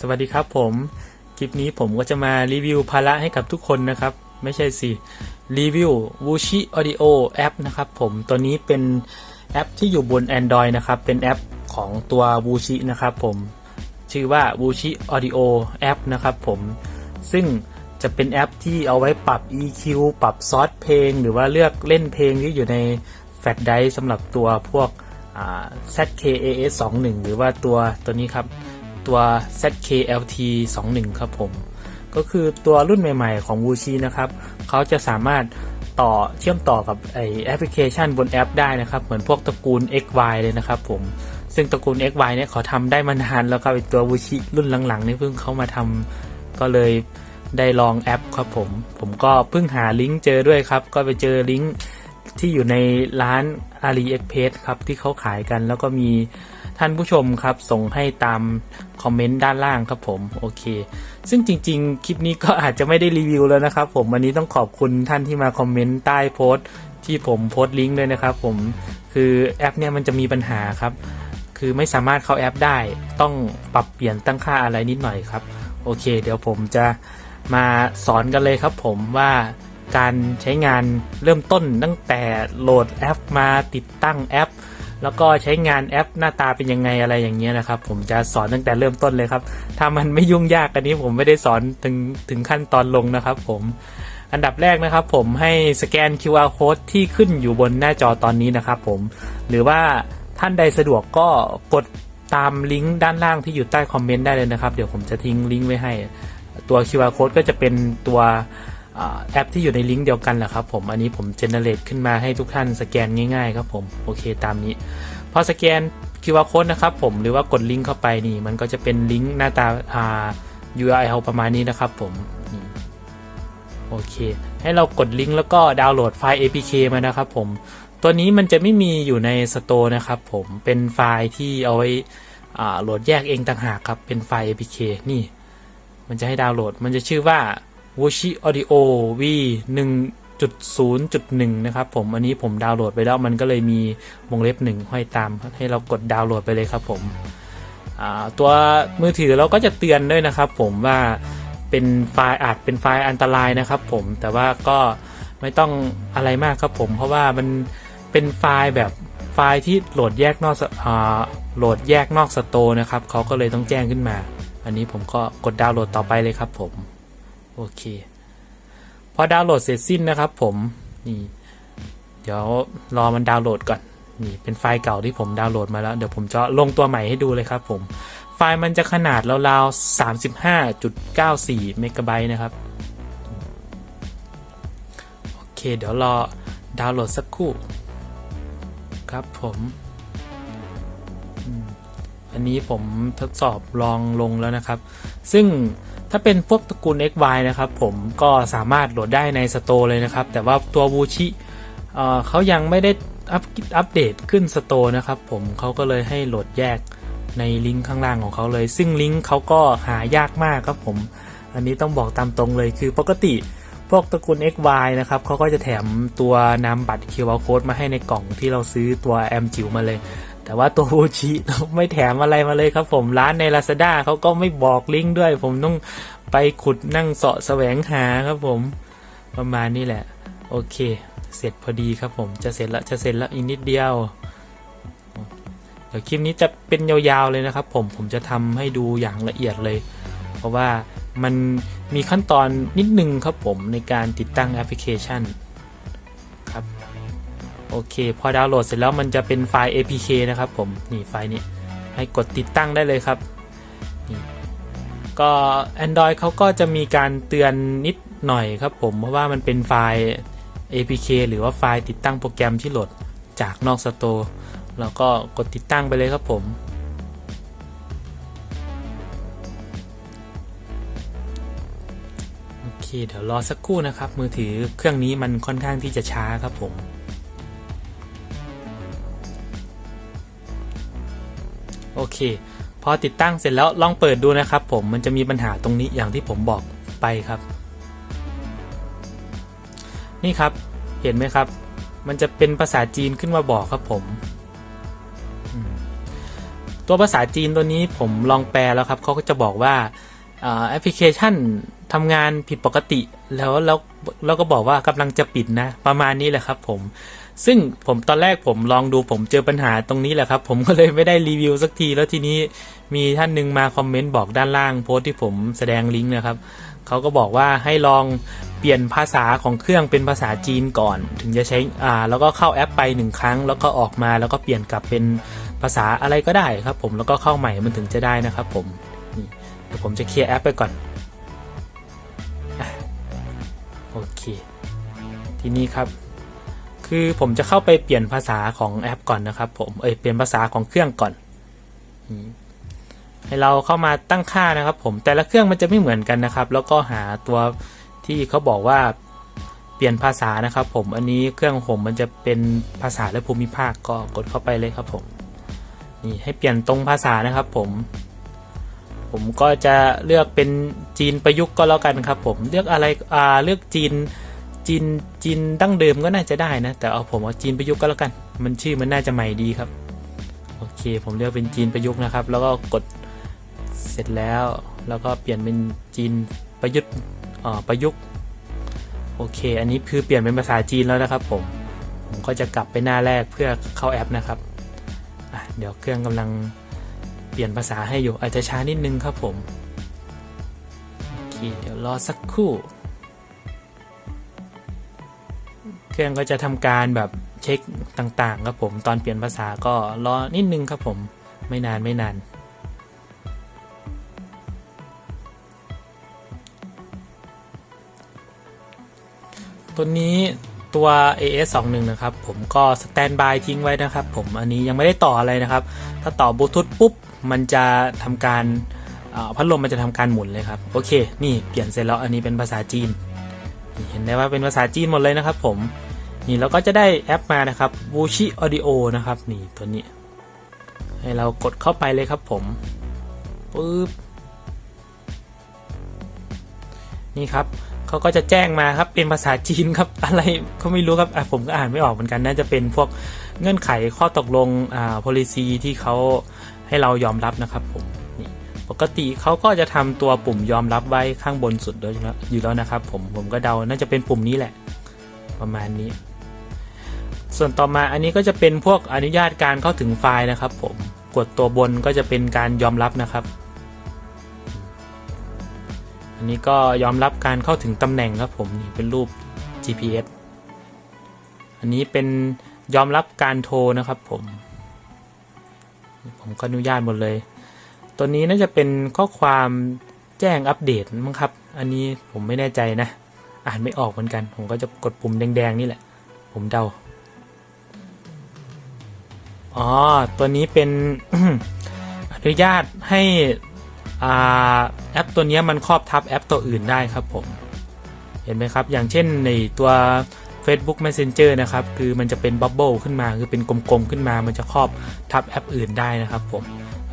สวัสดีครับผม คลิปนี้ผมก็จะมารีวิวภาระให้กับทุกคนนะครับ ไม่ใช่สิ รีวิว Wuxi Audio แอปนะครับผมตัวนี้เป็นแอปที่อยู่บน Android นะครับ เป็นแอปของตัว Wuxi นะครับผมชื่อว่า Wuxi Audio แอปนะครับผมซึ่งจะเป็นแอปที่เอาไว้ปรับ EQ ปรับซอสเพลง หรือว่าเลือกเล่นเพลงที่อยู่ในแฟลชไดร์สำหรับตัวพวกอ่า ZKAS 21 หรือว่าตัวตัวนี้ครับ ตัว ZKLT 21ครับผม ก็คือตัวรุ่นใหม่ๆของ Wuxi นะครับ เขาจะสามารถต่อเชื่อมต่อกับไอแอปพลิเคชันบนแอปได้นะครับ เหมือนพวกตระกูล XY เลยนะครับผม ซึ่งตระกูล XY เนี่ยเขาทำได้มานานแล้วครับไอตัว Wuxi รุ่นหลังๆนี่เพิ่งเขามาทำก็เลยได้ลองแอปครับผม ผมก็เพิ่งหาลิงก์เจอด้วยครับ ก็ไปเจอลิงก์ ที่อยู่ในร้าน AliExpress ครับที่เขาขายกัน แล้วก็มีท่านผู้ชมครับส่งให้ตามคอมเมนต์ด้านล่างครับผมโอเค ซึ่งจริง ๆ คลิปนี้ก็อาจจะไม่ได้รีวิวแล้วนะครับผมวันนี้ต้องขอบคุณท่านที่มาคอมเมนต์ใต้โพสต์ที่ผมโพสต์ลิงก์ด้วยนะครับผมคือแอปเนี่ยมันจะมีปัญหาครับ คือไม่สามารถเข้าแอปได้ ต้องปรับเปลี่ยนตั้งค่าอะไรนิดหน่อยครับ โอเค เดี๋ยวผมจะมาสอนกันเลยครับผมว่า การใช้งานเริ่มต้นตั้งแต่โหลดแอปมาติดตั้งแอป แล้วก็ใช้งานแอปหน้าตาเป็นยังไงอะไรอย่างเงี้ยนะครับ ผมจะสอนตั้งแต่เริ่มต้นเลยครับ ถ้ามันไม่ยุ่งยากอันนี้ผมไม่ได้สอนถึงถึงขั้นตอนลงนะครับผมอันดับแรกนะครับผมให้สแกน QR code ที่ขึ้นอยู่บนหน้าจอตอนนี้นะครับผมหรือว่าท่านใดสะดวกก็กดตามลิงก์ด้านล่างที่อยู่ใต้คอมเมนต์ได้เลยนะครับ เดี๋ยวผมจะทิ้งลิงก์ไว้ให้ ตัว QR code ก็จะเป็นตัว แอปที่อยู่ในลิงก์เดียวกันแหละครับผมอันนี้ผมเจเนเรตขึ้นมาให้ทุกท่านสแกนง่ายๆครับผมโอเคตามนี้ พอสแกน QR code นะครับผมหรือว่ากดลิงก์เข้าไปนี่มันก็จะเป็นลิงก์หน้าตาอ่า URL ประมาณนี้นะครับผมโอเค ให้เรากดลิงก์แล้วก็ดาวน์โหลดไฟล์ APK มานะครับผมตัวนี้มันจะไม่มีอยู่ในสโตร์นะครับผมเป็นไฟล์ที่เอาไว้โหลดแยกเองต่างหากครับเป็นไฟล์ APK นี่ มันจะให้ดาวน์โหลด มันจะชื่อว่า Wuxi Audio V 1.0.1 นะครับผม อันนี้ผมดาวน์โหลดไปแล้วมันก็เลยมีวงเล็บหนึ่งห้อยตาม ให้เรากดดาวน์โหลดไปเลยครับผมตัวมือถือเราก็จะเตือนด้วยนะครับผมว่าเป็นไฟล์อาจเป็นไฟล์อันตรายนะครับผมแต่ว่าก็ไม่ต้องอะไรมากครับผม เพราะว่ามันเป็นไฟล์แบบไฟล์ที่โหลดแยกนอกสอ่าโหลดแยกนอกสโตร์นะครับเขาก็เลยต้องแจ้งขึ้นมา อันนี้ผมก็กดดาวน์โหลดต่อไปเลยครับผม โอเค พอดาวน์โหลดเสร็จสิ้นนะครับผมนี่เดี๋ยวรอมันดาวน์โหลดก่อนนี่เป็นไฟล์เก่าที่ผมดาวน์โหลดมาแล้ว เดี๋ยวผมจะลงตัวใหม่ให้ดูเลยครับผมไฟล์มันจะขนาดราวๆ35.94เมกะไบต์นะครับโอเค เดี๋ยวรอดาวน์โหลดสักครู่ ครับผมอืมอันนี้ผมทดสอบลองลงแล้วนะครับ ซึ่ง ถ้าเป็นพวกตระกูล XY นะครับผมก็สามารถโหลดได้ในสโตร์เลยนะครับ แต่ว่าตัว Wuxi เขายังไม่ได้อัปอัปเดตขึ้นสโตร์นะครับผมเขาก็เลยให้โหลดแยกในลิงก์ข้างล่างของเขาเลย ซึ่งลิงก์เขาก็หายากมากครับผม อันนี้ต้องบอกตามตรงเลยคือปกติพวกตระกูล XY นะครับเขาก็จะแถมตัวนามบัตร QR code มาให้ในกล่องที่เราซื้อตัวแอมจิ๋วมาเลย แต่ว่าตัว Wuxi ไม่แถมอะไรมาเลยครับผมร้านใน Lazada เขาก็ไม่บอกลิงก์ด้วย ผมต้องไปขุดนั่งเสาะแสวงหาครับผม ประมาณนี้แหละ โอเค เสร็จพอดีครับผมจะเสร็จแล้วจะเสร็จแล้วอีกนิดเดียวเดี๋ยวคลิปนี้จะเป็นยาวๆเลยนะครับผมผมจะทำให้ดูอย่างละเอียดเลย เพราะว่ามันมีขั้นตอนนิดนึงครับผมในการติดตั้งแอปพลิเคชัน โอเค พอดาวน์โหลดเสร็จแล้วมันจะเป็นไฟล์ APK นะครับผม นี่ไฟล์นี้ ให้กดติดตั้งได้เลยครับนี่ก็ Android เขาก็จะมีการเตือนนิดหน่อยครับผม เพราะว่ามันเป็นไฟล์ APK หรือว่าไฟล์ติดตั้งโปรแกรมที่โหลดจากนอกสตร์แล้วก็กดติดตั้งไปเลยครับผม โอเค เดี๋ยวรอสักครู่นะครับ มือถือเครื่องนี้มันค่อนข้างที่จะช้าครับผม โอเค พอติดตั้งเสร็จแล้วลองเปิดดูนะครับ ผมมันจะมีปัญหาตรงนี้อย่างที่ผมบอกไปครับ นี่ครับเห็นไหมครับ มันจะเป็นภาษาจีนขึ้นมาบอกครับผม ตัวภาษาจีนตัวนี้ผมลองแปลแล้วครับเขาก็จะบอกว่าอ่าแอปพลิเคชันทำงานผิดปกติแล้วแล้วแล้วก็บอกว่ากำลังจะปิดนะ ประมาณนี้แหละครับผม ซึ่งผมตอนแรกผมลองดูผมเจอปัญหาตรงนี้แหละครับ ผมก็เลยไม่ได้รีวิวสักทีแล้วทีนี้มีท่านหนึ่งมาคอมเมนต์บอกด้านล่างโพสต์ที่ผมแสดงลิงก์นะครับเขาก็บอกว่าให้ลองเปลี่ยนภาษาของเครื่องเป็นภาษาจีนก่อน ถึงจะใช้อ่าแล้วก็เข้าแอปไปหนึ่งครั้ง แล้วก็ออกมาแล้วก็เปลี่ยนกลับเป็นภาษาอะไรก็ได้ครับ ผมแล้วก็เข้าใหม่มันถึงจะได้นะครับผมเดี๋ยวผมจะเคลียร์แอปไปก่อนโอเค ทีนี้ครับ คือผมจะเข้าไปเปลี่ยนภาษาของแอปก่อนนะครับ ผม เอ้ย เปลี่ยนภาษาของเครื่องก่อน ให้เราเข้ามาตั้งค่านะครับ ผม แต่ละเครื่องมันจะไม่เหมือนกันนะครับ แล้วก็หาตัวที่เขาบอกว่าเปลี่ยนภาษานะครับ ผม อันนี้เครื่องผมมันจะเป็นภาษาและภูมิภาคก็กดเข้าไปเลยครับผม นี่ให้เปลี่ยนตรงภาษานะครับ ผม ผมก็จะเลือกเป็นจีนประยุกต์ก็แล้วกันครับ ผม เลือกอะไร อ่า เลือกจีน จีนจีนดั้งเดิมก็น่าจะได้นะ แต่เอาผมเอาจีนประยุกต์ก็แล้วกัน มันชื่อมันน่าจะใหม่ดีครับ โอเค ผมเลือกเป็นจีนประยุกต์นะครับ แล้วก็กดเสร็จแล้ว แล้วก็เปลี่ยนเป็นจีนประยุทธ์อ่าประยุกต์ โอเค อันนี้คือเปลี่ยนเป็นภาษาจีนแล้วนะครับ ผม ผมก็จะกลับไปหน้าแรกเพื่อเข้าแอปนะครับ เดี๋ยวเครื่องกำลังเปลี่ยนภาษาให้อยู่ อาจจะช้านิดนึงครับผม โอเค เดี๋ยวรอสักครู่ เครื่องก็จะทำการแบบเช็คต่างๆครับผม ตอนเปลี่ยนภาษาก็รอนิดนึงครับผม ไม่นานไม่นาน ตัวนี้ตัว AS 2 1 นะครับ ผมก็สแตนบายทิ้งไว้นะครับ ผมอันนี้ยังไม่ได้ต่ออะไรนะครับ ถ้าต่อบลูทูธปุ๊บ มันจะทำการพัดลมมันจะทำการหมุนเลยครับ โอเค นี่เปลี่ยนเสร็จแล้วอันนี้เป็นภาษาจีนนเห็นได้ว่าเป็นภาษาจีนหมดเลยนะครับผม นี่เราก็จะได้แอปมานะครับ w u s h i Audio นะครับนี่ตัวนี้ ให้เรากดเข้าไปเลยครับผมปึ๊บนี่ครับเขาก็จะแจ้งมาครับเป็นภาษาจีนครับอะไรก็ไม่รู้ครับผมก็อ่านไม่ออกเหมือนกันน่าจะเป็นพวกเงื่อนไขข้อตกลงอ่า policy ที่เขาให้เรายอมรับนะครับผมนี่ปกติเขาก็จะทำตัวปุ่มยอมรับไว้ข้างบนสุดเลยอยู่แล้วอยู่แล้วนะครับ ผมผมก็เดาน่าจะเป็นปุ่มนี้แหละ ประมาณนี้ ส่วนต่อมาอันนี้ก็จะเป็นพวกอนุญาตการเข้าถึงไฟล์นะครับ ผมกดตัวบนก็จะเป็นการยอมรับนะครับ อันนี้ก็ยอมรับการเข้าถึงตำแหน่งครับผมนี่เป็นรูป GPS อันนี้เป็นยอมรับการโทรนะครับผม ผมก็อนุญาตหมดเลย ตัวนี้น่าจะเป็นข้อความแจ้งอัปเดตมั้งครับ อันนี้ผมไม่แน่ใจนะ อ่านไม่ออกเหมือนกัน ผมก็จะกดปุ่มแดงๆนี่แหละ ผมเดา อ๋อ ตัวนี้เป็นอนุญาตให้อ่าแอปตัวนี้มันครอบทับแอปตัวอื่นได้ครับผม เห็นไหมครับ อย่างเช่นในตัว Facebook Messenger นะครับ คือมันจะเป็นบับเบิลขึ้นมา คือเป็นกลมๆขึ้นมา มันจะครอบทับแอปอื่นได้นะครับผม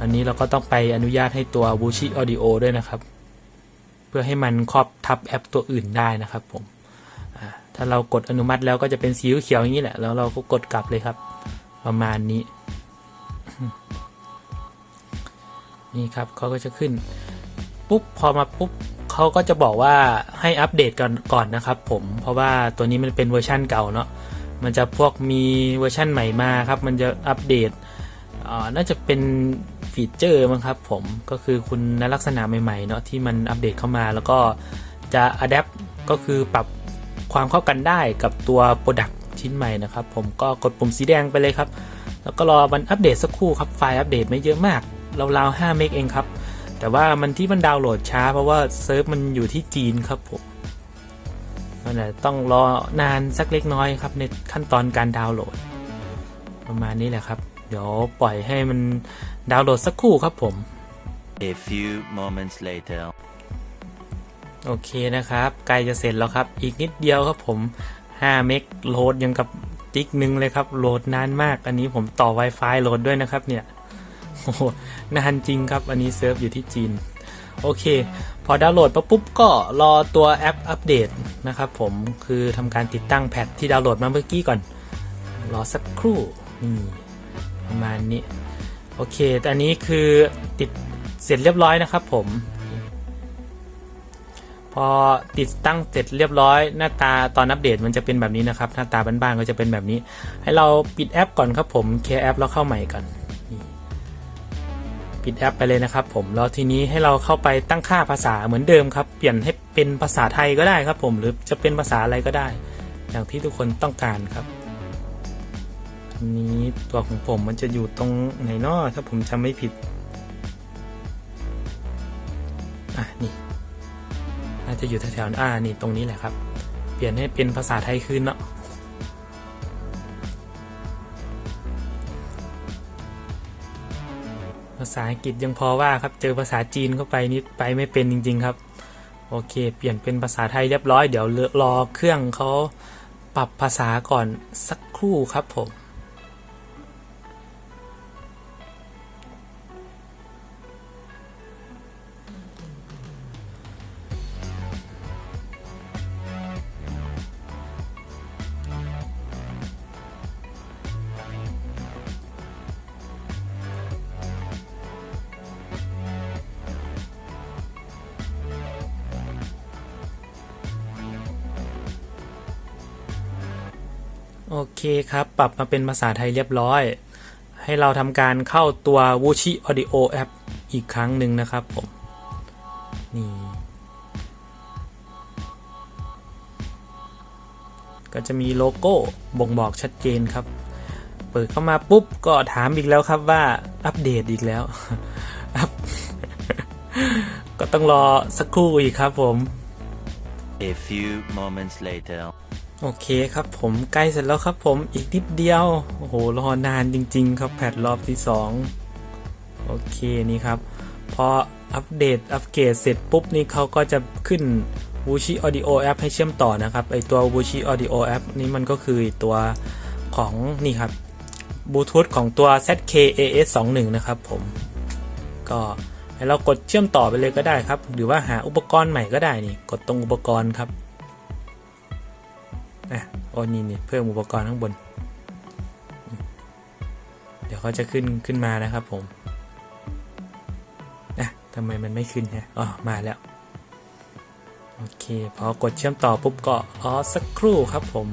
อันนี้เราก็ต้องไปอนุญาตให้ตัว w u s h i Audio ด้วยนะครับ เพื่อให้มันครอบทับแอปตัวอื่นได้นะครับผม ถ้าเรากดอนุมัติแล้วก็จะเป็นสีเขียวอย่างนี้แหละ แล้วเราก็กดกลับเลยครับ ประมาณนี้ นี่ครับเขาก็จะขึ้น ปุ๊บพอมาปุ๊บเขาก็จะบอกว่าให้อัปเดตก่อนก่อนนะครับ ผมเพราะว่าตัวนี้มันเป็นเวอร์ชั่นเก่าเนาะมันจะพวกมีเวอร์ชั่นใหม่มาครับ มันจะอัปเดตน่าจะเป็นฟีเจอร์มั้งครับผมก็คือคุณลักษณะใหม่ๆเนาะที่มันอัปเดตเข้ามาแล้วก็จะอัดแอปก็คือปรับความเข้ากันได้กับตัวโปรดัก ชิ้นใหม่นะครับ ผมก็กดปุ่มสีแดงไปเลยครับ แล้วก็รอมันอัปเดตสักครู่ครับ ไฟล์อัปเดตไม่เยอะมากราวๆ5เมกเองครับ แต่ว่ามันที่มันดาวน์โหลดช้า เพราะว่าเซิร์ฟมันอยู่ที่จีนครับผมมันอาจจะต้องรอนานสักเล็กน้อยครับในขั้นตอนการดาวน์โหลด ประมาณนี้แหละครับ เดี๋ยวปล่อยให้มันดาวน์โหลดสักครู่ครับผม A few moments later. โอเคนะครับ ใกล้จะเสร็จแล้วครับ อีกนิดเดียวครับผม 5 เมกโหลดยังกับติ๊กหนึ่งเลยครับ โหลดนานมาก อันนี้ผมต่อ Wi-Fi โหลดด้วยนะครับเนี่ยโอ้โหนานจริงครับ อันนี้เซิร์ฟอยู่ที่จีน โอเค พอดาวน์โหลดปุ๊บปุ๊บก็รอตัวแอปอัปเดตนะครับผมคือทำการติดตั้งแพทที่ดาวน์โหลดมาเมื่อกี้ก่อน รอสักครู่นี่ประมาณนี้ โอเค แต่อันนี้คือติดเสร็จเรียบร้อยนะครับผม พอติดตั้งเสร็จเรียบร้อยหน้าตาตอนอัปเดตมันจะเป็นแบบนี้นะครับ หน้าตาบ้านๆก็จะเป็นแบบนี้ ให้เราปิดแอปก่อนครับผมเคลียร์แอปแล้วเข้าใหม่ก่อนปิดแอปไปเลยนะครับผมแล้วทีนี้ให้เราเข้าไปตั้งค่าภาษาเหมือนเดิมครับ เปลี่ยนให้เป็นภาษาไทยก็ได้ครับ ผมหรือจะเป็นภาษาอะไรก็ได้ อย่างที่ทุกคนต้องการครับนี้ตัวของผมมันจะอยู่ตรงไหนเนาะถ้าผมจำไม่ผิดาจะอยู่แถวๆอ่านี่ตรงนี้แหละครับ เปลี่ยนให้เป็นภาษาไทยขึ้นเนาะภาษาอังกฤษยังพอว่าครับ เจอภาษาจีนเข้าไปนี่ไปไม่เป็นจริง ๆ ครับ โอเค เปลี่ยนเป็นภาษาไทยเรียบร้อย เดี๋ยวรอเครื่องเขาปรับภาษาก่อนสักครู่ครับผม โอเคครับ ปรับมาเป็นภาษาไทยเรียบร้อย ให้เราทำการเข้าตัว w u c h i Audio App อีกครั้งหนึ่งนะครับผม นี่ ก็จะมีโลโก้บ่งบอกชัดเจนครับ เปิดเข้ามาปุ๊บ ก็ถามอีกแล้วครับว่าอัปเดตอีกแล้ว ก็ต้องรอสักครู่อีกครับผม A few moments later. โอเคครับผมใกล้เสร็จแล้วครับผมอีกนิดเดียว โอ้โห รอนานจริง ๆ ครับแพทรอบที่ 2 โอเคนี่ครับ พออัปเดตอัปเกรดเสร็จปุ๊บนี่เขาก็จะขึ้น w u c h i Audio App ให้เชื่อมต่อนะครับไอตัว w u c h i Audio App นี่มันก็คือตัวของนี่ครับบลูทูธของตัว ZK-AS21 นะครับผม ก็ให้เรากดเชื่อมต่อไปเลยก็ได้ครับ หรือว่าหาอุปกรณ์ใหม่ก็ได้นี่ กดตรงอุปกรณ์ครับ อะโอ้นี่นี่เพิ่มอุปกรณ์ข้างบน เดี๋ยวเขาจะขึ้นขึ้นมานะครับผมอะทำไมมันไม่ขึ้นฮะอ๋อมาแล้ว โอเค พอกดเชื่อมต่อปุ๊บก็อ๋อสักครู่ครับผม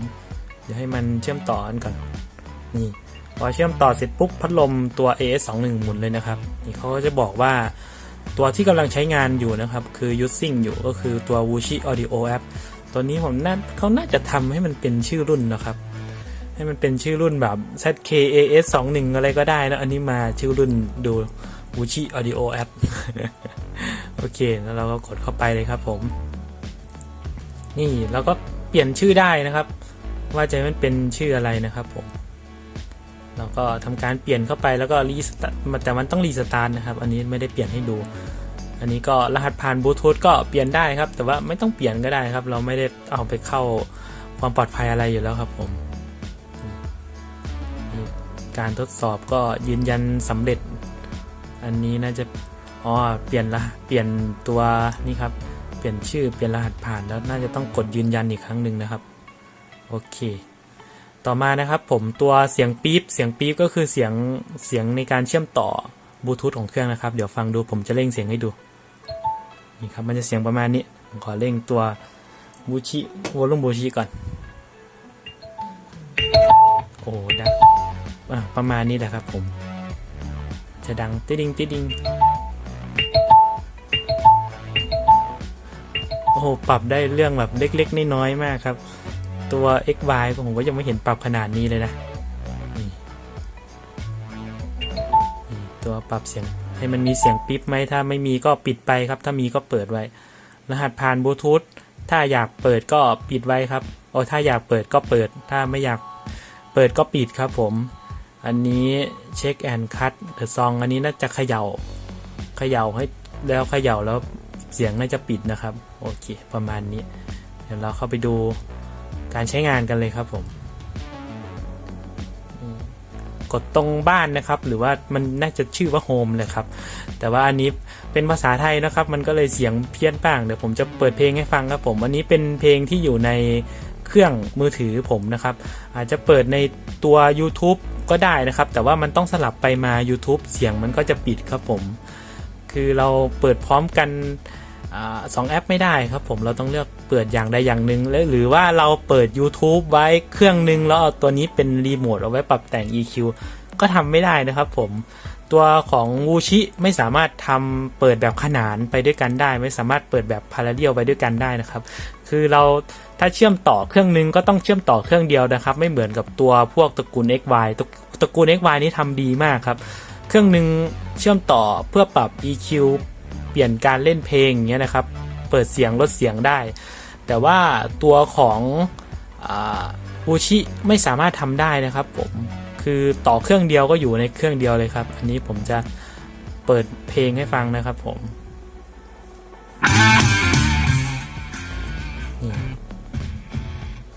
เดี๋ยวให้มันเชื่อมต่อกันก่อน นี่พอเชื่อมต่อเสร็จปุ๊บพัดลมตัว AS21 หมุนเลยนะครับ นี่เขาก็จะบอกว่าตัวที่กำลังใช้งานอยู่นะครับ คือ using อยู่ก็คือตัว w u c h i Audio App ตัวนี้ผมน่าเขาน่าจะทำให้มันเป็นชื่อรุ่นนะครับ ให้มันเป็นชื่อรุ่นแบบ ZKAS 2 1อะไรก็ได้นะอันนี้มาชื่อรุ่นดู w u c h i Audio App โอเค แล้วเราก็กดเข้าไปเลยครับผม นี่เราก็เปลี่ยนชื่อได้นะครับ ว่าจะมันเป็นชื่ออะไรนะครับผมเราก็ทำการเปลี่ยนเข้าไปแล้วก็รีสตาร์แต่มันต้องรีสตาร์ทนะครับ อันนี้ไม่ได้เปลี่ยนให้ดู อันนี้ก็รหัสผ่านบลูทูธก็เปลี่ยนได้ครับ แต่ว่าไม่ต้องเปลี่ยนก็ได้ครับ เราไม่ได้เอาไปเข้าความปลอดภัยอะไรอยู่แล้วครับผม การทดสอบก็ยืนยันสำเร็จ อันนี้น่าจะอ๋อเปลี่ยนละเปลี่ยนตัวนี่ครับ เปลี่ยนชื่อเปลี่ยนรหัสผ่านแล้วน่าจะต้องกดยืนยันอีกครั้งหนึ่งนะครับ โอเค ต่อมานะครับผมตัวเสียงปี๊บเสียงปี๊บก็คือเสียงเสียงในการเชื่อมต่อบลูทูธของเครื่องนะครับ เดี๋ยวฟังดูผมจะเร่งเสียงให้ดู นี่ครับมันจะเสียงประมาณนี้ผมขอเร่งตัวบูชิวอลลุ่มบูชิก่อน โอ้ดังประมาณนี้แหละครับผม จะดังติดดิงติดดิงโอ้โหปรับได้เรื่องแบบเล็กๆน้อยๆมากครับ ตัว XY ผมก็ยังไม่เห็นปรับขนาดนี้เลยนะนี่ตัวปรับเสียง ให้มันมีเสียงปิ๊บไหมถ้าไม่มีก็ปิดไปครับ ถ้ามีก็เปิดไว้ รหัสผ่านบลูทูธถ้าอยากเปิดก็ปิดไว้ครับโอ้ถ้าอยากเปิดก็เปิด ถ้าไม่อยากเปิดก็ปิดครับผม อันนี้เช็คแอนคัตเดอะซองอันนี้น่าจะเขย่าเขย่าให้แล้วเขย่าแล้วเสียงน่าจะปิดนะครับ โอเค ประมาณนี้ เดี๋ยวเราเข้าไปดูการใช้งานกันเลยครับผม กดตรงบ้านนะครับ หรือว่ามันน่าจะชื่อว่าโฮมเลยครับ แต่ว่าอันนี้เป็นภาษาไทยนะครับ มันก็เลยเสียงเพี้ยนบ้าง เดี๋ยวผมจะเปิดเพลงให้ฟังครับผม อันนี้เป็นเพลงที่อยู่ในเครื่องมือถือผมนะครับ อาจจะเปิดในตัว YouTube ก็ได้นะครับ แต่ว่ามันต้องสลับไปมา YouTube เสียงมันก็จะปิดครับผม คือเราเปิดพร้อมกัน สองแอปไม่ได้ครับผมเราต้องเลือกเปิดอย่างใดอย่างหนึ่งแล้วหรือว่าเราเปิด YouTube ไว้เครื่องหนึ่งแล้วเอาตัวนี้เป็นรีโมทเอาไว้ปรับแต่ง EQ ก็ทำไม่ได้นะครับผมตัวของวูชิไม่สามารถทำเปิดแบบขนานไปด้วยกันได้ ไม่สามารถเปิดแบบพาราเดียลไปด้วยกันได้นะครับ คือเราถ้าเชื่อมต่อเครื่องนึงก็ต้องเชื่อมต่อเครื่องเดียวนะครับ ไม่เหมือนกับตัวพวกตระกูล XY ตระตระกูล XY นี่ทำดีมากครับ เครื่องหนึ่งเชื่อมต่อเพื่อปรับ EQ เปลี่ยนการเล่นเพลงอย่างเงี้ยนะครับ เปิดเสียงลดเสียงได้ แต่ว่าตัวของอูชิไม่สามารถทำได้นะครับผมคือต่อเครื่องเดียวก็อยู่ในเครื่องเดียวเลยครับ อันนี้ผมจะเปิดเพลงให้ฟังนะครับผมนี่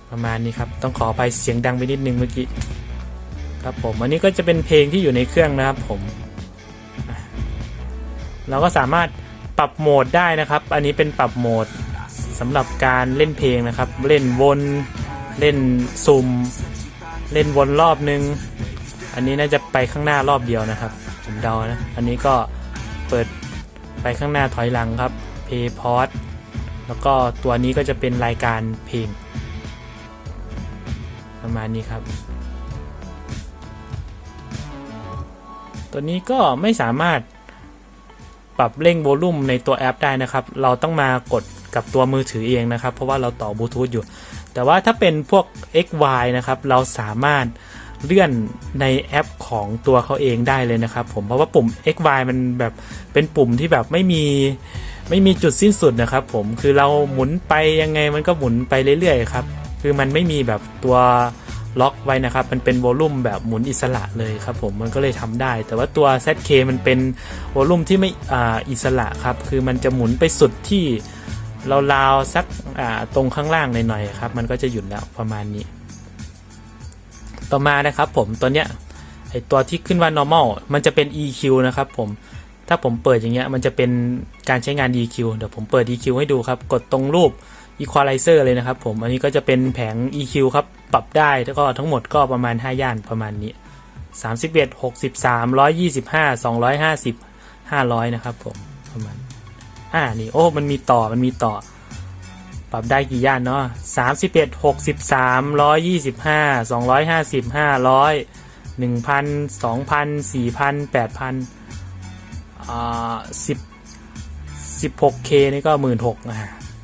ประมาณนี้ครับ ต้องขอไปเสียงดังไปนิดนึงเมื่อกี้ครับผม อันนี้ก็จะเป็นเพลงที่อยู่ในเครื่องนะครับผม เราก็สามารถ ปรับโหมดได้นะครับ อันนี้เป็นปรับโหมดสำหรับการเล่นเพลงนะครับ เล่นวนเล่นซุ่มเล่นวนรอบนึง อันนี้น่าจะไปข้างหน้ารอบเดียวนะครับผมเดานะ อันนี้ก็เปิดไปข้างหน้าถอยหลังครับเพย์พอดแล้วก็ตัวนี้ก็จะเป็นรายการเพลง ประมาณนี้ครับ ตัวนี้ก็ไม่สามารถ ปรับเร่งโวลูมในตัวแอปได้นะครับ เราต้องมากดกับตัวมือถือเองนะครับ เพราะว่าเราต่อบลูทูธอยู่ แต่ว่าถ้าเป็นพวก XY นะครับ เราสามารถเลื่อนในแอปของตัวเขาเองได้เลยนะครับผมเพราะว่าปุ่ม XY มันแบบเป็นปุ่มที่แบบไม่มีไม่มีจุดสิ้นสุดนะครับผมคือเราหมุนไปยังไงมันก็หมุนไปเรื่อยๆครับ คือมันไม่มีแบบตัว ล็อกไว้นะครับ มันเป็นโวลูมแบบหมุนอิสระเลยครับผมมันก็เลยทำได้ แต่ว่าตัว ZK มันเป็นโวลูมที่ไม่ออิสระครับ คือมันจะหมุนไปสุดที่ราวๆสักตรงข้างล่างหน่อยๆครับ มันก็จะหยุดแล้วประมาณนี้ ต่อมานะครับผมตัวเนี้ยไอตัวที่ขึ้นว่า normal มันจะเป็น EQ นะครับผม ถ้าผมเปิดอย่างเงี้ย มันจะเป็นการใช้งาน EQ เดี๋ยวผมเปิด EQ ให้ดูครับ กดตรงรูป Equalizer เลยนะครับผม อันนี้ก็จะเป็นแผง EQ ครับ ปรับได้ แล้วก็ทั้งหมดก็ประมาณ 5 ย่านประมาณนี้ 31 63 125 250 500 นะครับผม ประมาณ อ่า นี่ โอ้ มันมีต่อ มันมีต่อ ปรับได้กี่ย่านเนาะ31 63 125 250 500 1,000 2,000 4,000 8,000อ่า10 16K นี่ก็ 16,000อ่า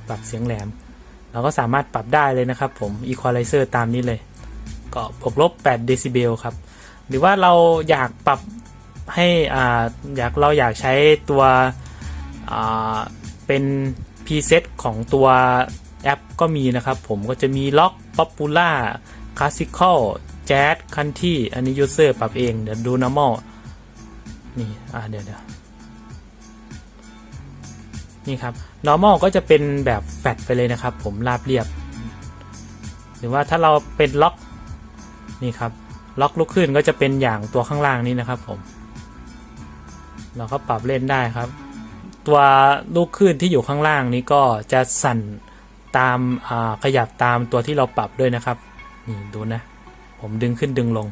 ปรับเสียงแหลม เราก็สามารถปรับได้เลยนะครับผม Equalizer ตามนี้เลย ก็บวกลบ8เดซิเบลครับ หรือว่าเราอยากปรับให้อ่าอยากเราอยากใช้ตัวอ่าเป็นพรีเซตของตัวแอปก็มีนะครับผมก็จะมีล็อก Popular Classical Jazz Country อันนี้ User ปรับเอง เดี๋ยวดู normal นี่ อ่าเดี๋ยวเดี๋ยวนี่ครับ normal ก็จะเป็นแบบแฟตไปเลยนะครับ ผมราบเรียบ หรือว่าถ้าเราเป็นล็อกนี่ครับ ล็อกลุกขึ้นก็จะเป็นอย่างตัวข้างล่างนี้นะครับ ผม เราก็ปรับเล่นได้ครับ ตัวลูกขึ้นที่อยู่ข้างล่างนี้ก็จะสั่นตามาขยับตามตัวที่เราปรับด้วยนะครับนี่ดูนะ ผมดึงขึ้นดึงลง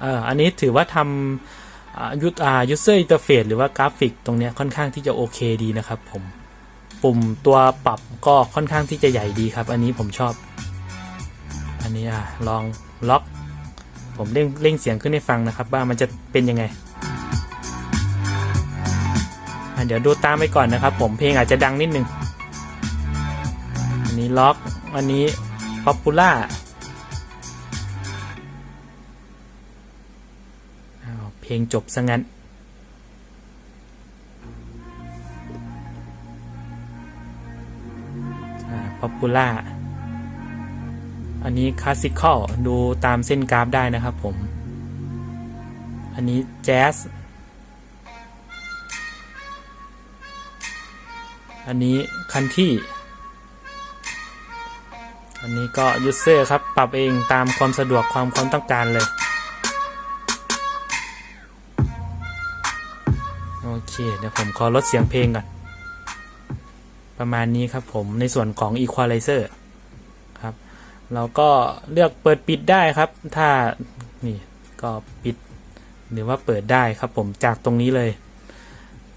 เอออันนี้ถือว่าทำ อายุอ่า user interface หรือว่ากราฟิกตรงนี้ค่อนข้างที่จะโอเคดีนะครับผมปุ่มตัวปรับก็ค่อนข้างที่จะใหญ่ดีครับ อันนี้ผมชอบ อันนี้อะลองล็อก ผมเร่งเร่งเสียงขึ้นให้ฟังนะครับ ว่ามันจะเป็นยังไงเดี๋ยวดูตามไปก่อนนะครับ ผมเพลงอาจจะดังนิดนึง อันนี้ล็อก อันนี้ popular อ้า ลงจบซะงั้นอ่า popular อันนี้ classical ดูตามเส้นกราฟได้นะครับผม อันนี้ jazz อันนี้ country อันนี้ก็ user ครับ ปรับเองตามความสะดวกความความต้องการเลย โอเค เดี๋ยวผมขอลดเสียงเพลงก่อน ประมาณนี้ครับผมในส่วนของ equalizer ครับเราก็เลือกเปิดปิดได้ครับ ถ้านี่ก็ปิดหรือว่าเปิดได้ครับผมจากตรงนี้เลย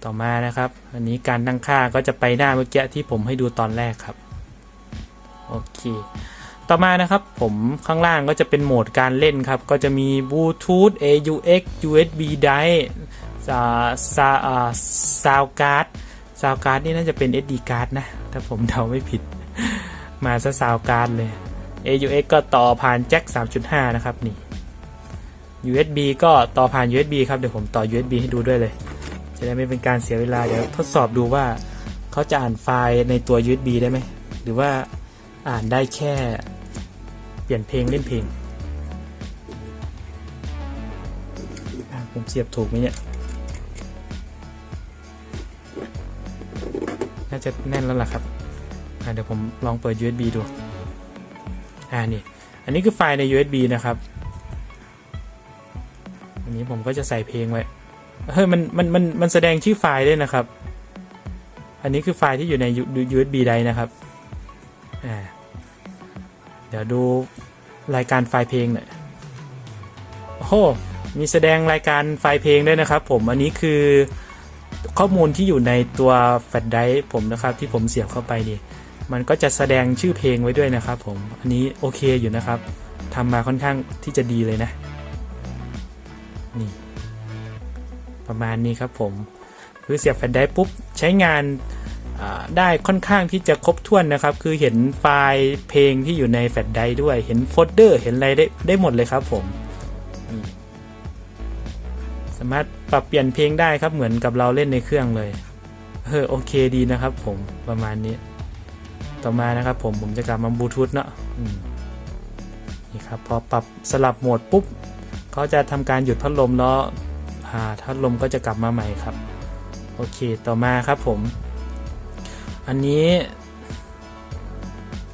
ต่อมานะครับ อันนี้การตั้งค่าก็จะไปหน้าเมื่อกี้ที่ผมให้ดูตอนแรกครับโอเคต่อมานะครับผมข้างล่างก็จะเป็นโหมดการเล่นครับ ก็จะมีบลูทูธ AUX USB drive ซาอ่าซาวการ์ดซาวการ์ดนี่น่าจะเป็น SD card นะ ถ้าผมเดาไม่ผิด มาซะซาวการ์ดเลย AUX ก็ต่อผ่านแจ็ค 3.5 นะครับนี่ USB ก็ต่อผ่าน USB ครับ เดี๋ยวผมต่อ USB ให้ดูด้วยเลย จะได้ไม่เป็นการเสียเวลา เดี๋ยวทดสอบดูว่าเขาจะอ่านไฟล์ในตัว USB ได้ไหม หรือว่าอ่านได้แค่เปลี่ยนเพลงเล่นเพลง ผมเสียบถูกไหมเนี่ย จะแน่นแล้วล่ะครับเดี๋ยวผมลองเปิด USB ดู อ่านี่ อันนี้คือไฟล์ใน USB นะครับ อันนี้ผมก็จะใส่เพลงไว้ เฮ้ย มัน มัน มัน มันแสดงชื่อไฟล์ด้วยนะครับ อันนี้คือไฟล์ที่อยู่ใน USB ใดนะครับ อ่า เดี๋ยวดูรายการไฟล์เพลงหน่อย โอ้โห มีแสดงรายการไฟล์เพลงด้วยนะครับ ผม อันนี้คือ ข้อมูลที่อยู่ในตัวแฟลชไดร์ผมนะครับ ที่ผมเสียบเข้าไปนี่มันก็จะแสดงชื่อเพลงไว้ด้วยนะครับ ผมอันนี้โอเคอยู่นะครับทำมาค่อนข้างที่จะดีเลยนะ นี่ ประมาณนี้ครับผมคือเสียบแฟลชไดร์ปุ๊บใช้งานได้ค่อนข้างที่จะครบถ้วนนะครับ คือเห็นไฟล์เพลงที่อยู่ในแฟลชไดร์ด้วย เห็นโฟลเดอร์ เห็นอะไรได้ได้หมดเลยครับผม สามารถ ปรับเปลี่ยนเพลงได้ครับเหมือนกับเราเล่นในเครื่องเลยเออโอเคดีนะครับ ผมประมาณนี้ ต่อมานะครับผมผมจะกลับมาบลูทูธเนาะนี่ครับพอปรับสลับโหมดปุ๊บเขาจะทำการหยุดพัดลมแล้วอ่าพัดลมก็จะกลับมาใหม่ครับโอเคต่อมาครับผม อันนี้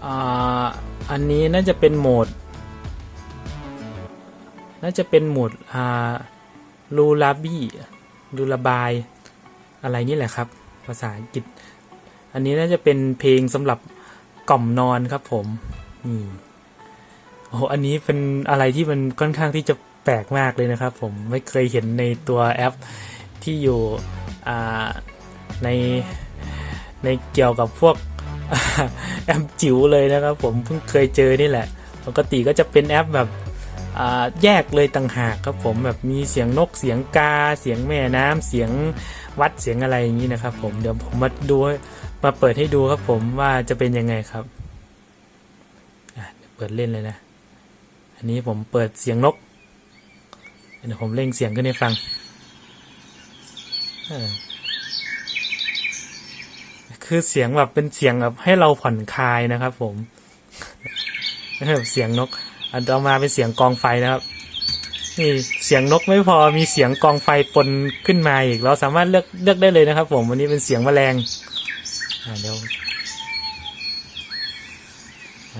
ออันนี้น่าจะเป็นโหมด น่าจะเป็นโหมดอ่า ลูลาบี้ลูลาบายอะไรนี่แหละครับ ภาษาอังกฤษ อันนี้น่าจะเป็นเพลงสำหรับกล่อมนอนครับผมนี่โอ้อันนี้เป็นอะไรที่มันค่อนข้างที่จะแปลกมากเลยนะครับผมไม่เคยเห็นในตัวแอปที่อยู่ในในเกี่ยวกับพวกแอปจิ๋วเลยนะครับผมเพิ่งเคยเจอนี่แหละ ปกติก็จะเป็นแอปแบบ แยกเลยต่างหากครับผมแบบมีเสียงนกเสียงกา เสียงแม่น้ำเสียงวัดเสียงอะไรอย่างนี้นะครับ ผมเดี๋ยวผมมาดูมาเปิดให้ดูครับผมว่าจะเป็นยังไงครับเปิดเล่นเลยนะ อันนี้ผมเปิดเสียงนกเดี๋ยวผมเล่งเสียงขึ้นให้ฟังคือเสียงแบบเป็นเสียงแบบให้เราผ่อนคลายนะครับ ผมเสียงนก อันต่อมาเป็นเสียงกองไฟนะครับนี่เสียงนกไม่พอมีเสียงกองไฟปนขึ้นมาอีก เราสามารถเลือกเลือกได้เลยนะครับ ผมวันนี้เป็นเสียงแมลงเดี๋ยว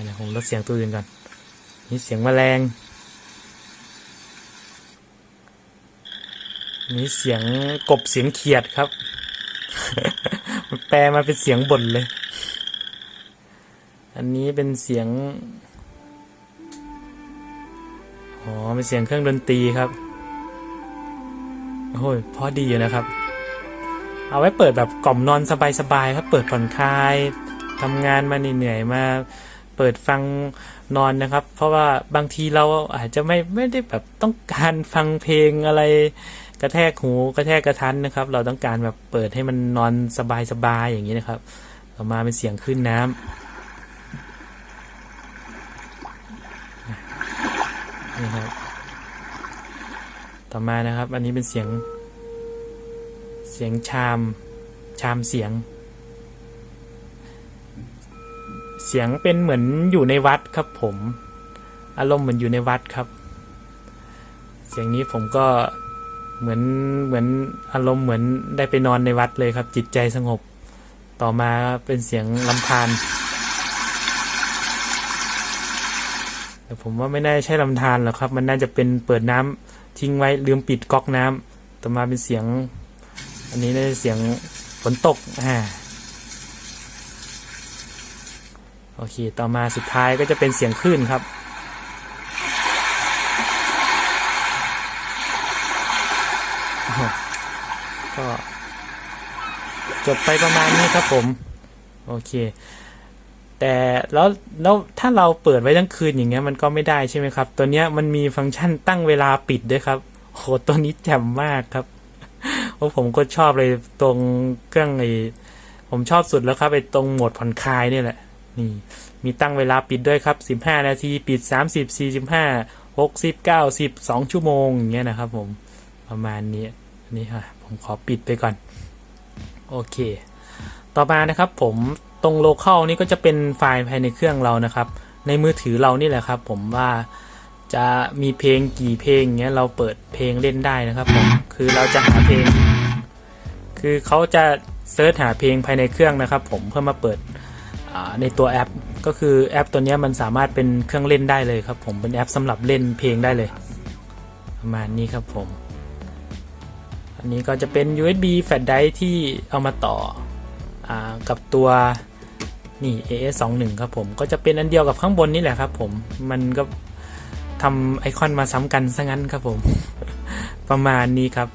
เดี๋ยวผมลดเสียงตัวอื่นก่อนนี่เสียงแมลงนี่เสียงกบเสียงเขียดครับมันแปลมาเป็นเสียงบ่นเลย อันนี้เป็นเสียง อ๋อเป็นเสียงเครื่องดนตรีครับโอ้ยพอดีอยู่นะครับ เอาไว้เปิดแบบกล่อมนอนสบายๆครับเปิดผ่อนคลายทำงานมาเหนื่อยๆมาเปิดฟังนอนนะครับ เพราะว่าบางทีเราอาจจะไม่ไม่ได้แบบต้องการฟังเพลงอะไรกระแทกหูกระแทกกระทันนะครับ เราต้องการแบบเปิดให้มันนอนสบายๆอย่างนี้นะครับ ต่อมาเป็นเสียงขึ้นน้ำ นี่ครับ ต่อมานะครับ อันนี้เป็นเสียง เสียงชาม ชามเสียง เสียงเป็นเหมือนอยู่ในวัดครับผม อารมณ์เหมือนอยู่ในวัดครับ เสียงนี้ผมก็เหมือนเหมือนอารมณ์เหมือนได้ไปนอนในวัดเลยครับ จิตใจสงบ ต่อมาเป็นเสียงลำธาร แต่ผมว่าไม่น่าใช่ลำธารหรอกครับ มันน่าจะเป็นเปิดน้ำทิ้งไว้ลืมปิดก๊อกน้ำต่อมาเป็นเสียง อันนี้น่าจะเสียงฝนตกอ่าโอโอเค ต่อมาสุดท้ายก็จะเป็นเสียงคลื่นครับก็จบไปประมาณนี้ครับผม โอเค แต่แล้วแล้วถ้าเราเปิดไว้ทั้งคืนอย่างเงี้ยมันก็ไม่ได้ใช่ไหมครับ ตัวเนี้ยมันมีฟังก์ชันตั้งเวลาปิดด้วยครับโหตัวนี้แจ่มมากครับเพราะผมก็ชอบเลยตรงเครื่องไอผมชอบสุดแล้วครับไอตรงโหมดผ่อนคลายนี่แหละ นี่ มีตั้งเวลาปิดด้วยครับ 15 นาทีปิด 30 45 60 90 2ชั่วโมงอย่างเงี้ยนะครับ ผมประมาณนี้นนี้ค่ะผมขอปิดไปก่อน โอเค ต่อมานะครับผม ตรงโลเคอลนี่ก็จะเป็นไฟล์ภายในเครื่องเรานะครับ ในมือถือเรานี่แหละครับ ผมว่าจะมีเพลงกี่เพลงเงี้ยเราเปิดเพลงเล่นได้นะครับผมคือเราจะหาเพลง คือเขาจะเซิร์ชหาเพลงภายในเครื่องนะครับ ผมเพื่อมาเปิดในตัวแอป ก็คือแอปตัวนี้มันสามารถเป็นเครื่องเล่นได้เลยครับ ผมเป็นแอปสำหรับเล่นเพลงได้เลย ประมาณนี้ครับผม อันนี้ก็จะเป็น USB flash drive ที่เอามาต่ออกับตัว นี่ AS21 ครับผมก็จะเป็นอันเดียวกับข้างบนนี่แหละครับผมมันก็ทำไอคอนมาซ้ำกันซะงั้นครับผม ประมาณนี้ครับ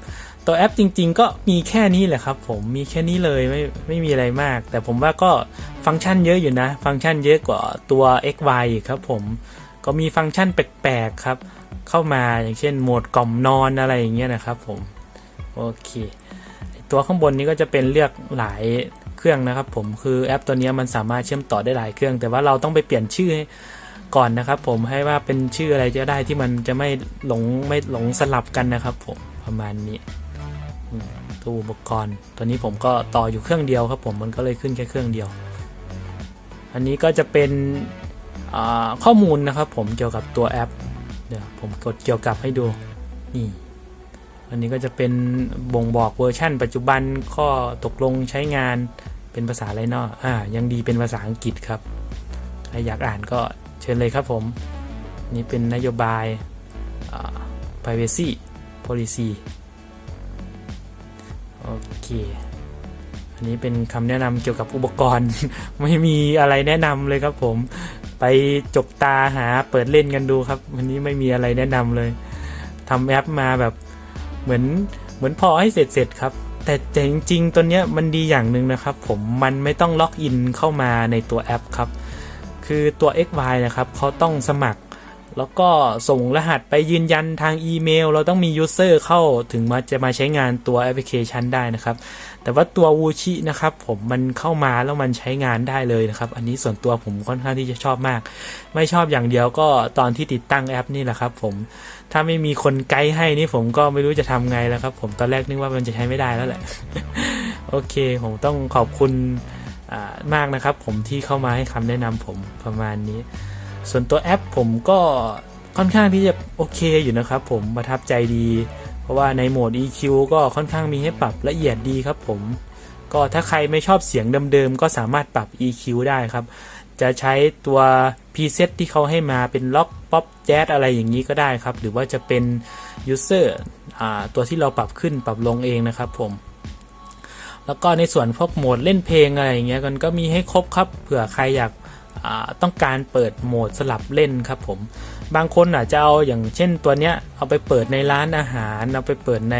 ตัวแอปจริง ๆ ก็มีแค่นี้แหละครับ ผมมีแค่นี้เลยไม่ไม่มีอะไรมาก แต่ผมว่าก็ฟังก์ชันเยอะอยู่นะ ฟังก์ชันเยอะกว่าตัว XY อีกครับผมก็มีฟังก์ชันแปลกๆครับ เข้ามาอย่างเช่นโหมดกล่อมนอนอะไรอย่างเงี้ยนะครับผมโอเคตัวข้างบนนี้ก็จะเป็นเลือกหลาย เครื่องนะครับผมคือแอปตัวนี้มันสามารถเชื่อมต่อได้หลายเครื่อง แต่ว่าเราต้องไปเปลี่ยนชื่อก่อนนะครับ ผมให้ว่าเป็นชื่ออะไรจะได้ที่มันจะไม่หลงไม่หลงสลับกันนะครับ ผมประมาณนี้ตัวอุปกรณ์ ตัวนี้ผมก็ต่ออยู่เครื่องเดียวครับ ผมมันก็เลยขึ้นแค่เครื่องเดียว อันนี้ก็จะเป็นข้อมูลนะครับ ผมเกี่ยวกับตัวแอปเดี๋ยวผมกดเกี่ยวกับให้ดูนี่อันนี้ก็จะเป็นบ่งบอกเวอร์ชั่น ปัจจุบันข้อตกลงใช้งาน เป็นภาษาอะไรเนาะอ่า ยังดีเป็นภาษาอังกฤษครับ ใครอยากอ่านก็เชิญเลยครับผม นี่เป็นนโยบาย privacy policy โอเค อันนี้เป็นคำแนะนำเกี่ยวกับอุปกรณ์ ไม่มีอะไรแนะนำเลยครับผม ไปจกตาหาเปิดเล่นกันดูครับ วันนี้ไม่มีอะไรแนะนำเลยทำแอปมาแบบเหมือนเหมือนพอให้เสร็จเสร็จครับ แต่แต่จริงๆตัวเนี้ยมันดีอย่างหนึ่งนะครับ ผมมันไม่ต้องล็อกอินเข้ามาในตัวแอปครับ คือตัว XY นะครับเขาต้องสมัคร แล้วก็ส่งรหัสไปยืนยันทางอีเมล เราต้องมียูเซอร์เข้าถึงมาจะมาใช้งานตัวแอปพลิเคชันได้นะครับ แต่ว่าตัววูชินะครับผมมันเข้ามาแล้วมันใช้งานได้เลยนะครับ อันนี้ส่วนตัวผมค่อนข้างที่จะชอบมาก ไม่ชอบอย่างเดียวก็ตอนที่ติดตั้งแอปนี่แหละครับ ผมถ้าไม่มีคนไกด์ให้นี่ผมก็ไม่รู้จะทำไงแล้วครับ ผมตอนแรกนึกว่ามันจะใช้ไม่ได้แล้วแหละโอเค ผมต้องขอบคุณมากนะครับ ผมที่เข้ามาให้คำแนะนำผมประมาณนี้ ส่วนตัวแอปผมก็ค่อนข้างที่จะโอเคอยู่นะครับผมประทับใจดี เพราะว่าในโหมด EQ ก็ค่อนข้างมีให้ปรับละเอียดดีครับผม ก็ถ้าใครไม่ชอบเสียงเดิมๆ ก็สามารถปรับ EQ ได้ครับ จะใช้ตัว preset ที่เขาให้มาเป็นล็อกป๊อปแจ๊สอะไรอย่างนี้ก็ได้ครับ หรือว่าจะเป็น user อ่าตัวที่เราปรับขึ้นปรับลงเองนะครับผมแล้วก็ในส่วนพวกโหมดเล่นเพลงอะไรอย่างเงี้ยกันก็มีให้ครบครับเผื่อใครอยาก ต้องการเปิดโหมดสลับเล่นครับผม บางคนอาจจะเอาอย่างเช่นตัวเนี้ยเอาไปเปิดในร้านอาหาร เอาไปเปิดใน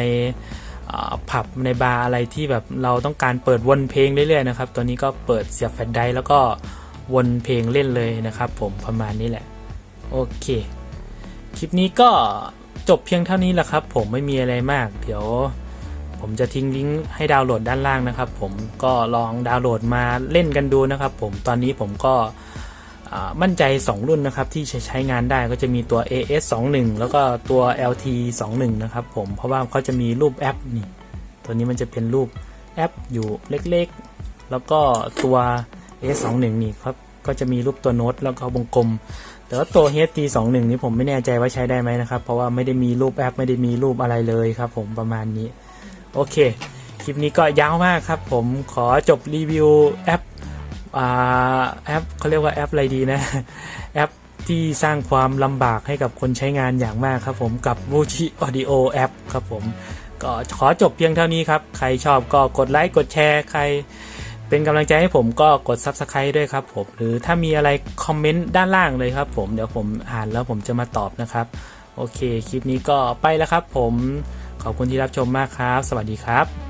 ผับในบาร์อะไรที่แบบเราต้องการเปิดวนเพลงเรื่อยๆนะครับ ตัวนี้ก็เปิดเสียบแฟลชไดร์แล้วก็วนเพลงเล่นเลยนะครับผมประมาณนี้แหละ โอเค คลิปนี้ก็จบเพียงเท่านี้แหละครับ ผมไม่มีอะไรมาก เดี๋ยว ผมจะทิ้งลิงก์ให้ดาวน์โหลดด้านล่างนะครับ ผมก็ลองดาวน์โหลดมาเล่นกันดูนะครับ ผมตอนนี้ผมก็ มั่นใจ 2 รุ่นนะครับที่ใช้งานได้ก็จะมีตัว AS 21แล้วก็ตัว LT 21นะครับผมเพราะว่าเขาจะมีรูปแอปนี่ตัวนี้มันจะเป็นรูปแอปอยู่เล็กๆ แล้วก็ตัว AS 21นี่ครับก็จะมีรูปตัวโน้ตแล้วก็วงกลม แต่ว่าตัว HT 21นี่ผมไม่แน่ใจว่าใช้ได้ไหมนะครับ เพราะว่าไม่ได้มีรูปแอปไม่ได้มีรูปอะไรเลยครับผมประมาณนี้ โอเค คลิปนี้ก็ยาวมากครับผมขอจบรีวิวแอป แอปเขาเรียกว่าแอปอะไรดีนะ แอปที่สร้างความลำบากให้กับคนใช้งานอย่างมากครับผมกับ v u c h i Audio App ครับผม ก็ขอจบเพียงเท่านี้ครับ ใครชอบก็กดไลค์กดแชร์ใครเป็นกำลังใจให้ผมก็กด Subscribe ด้วยครับผม หรือถ้ามีอะไรคอมเมนต์ด้านล่างเลยครับผมเดี๋ยวผมอ่านแล้วผมจะมาตอบนะครับ โอเค คลิปนี้ก็ไปแล้วครับผมขอบคุณที่รับชมมากครับ สวัสดีครับ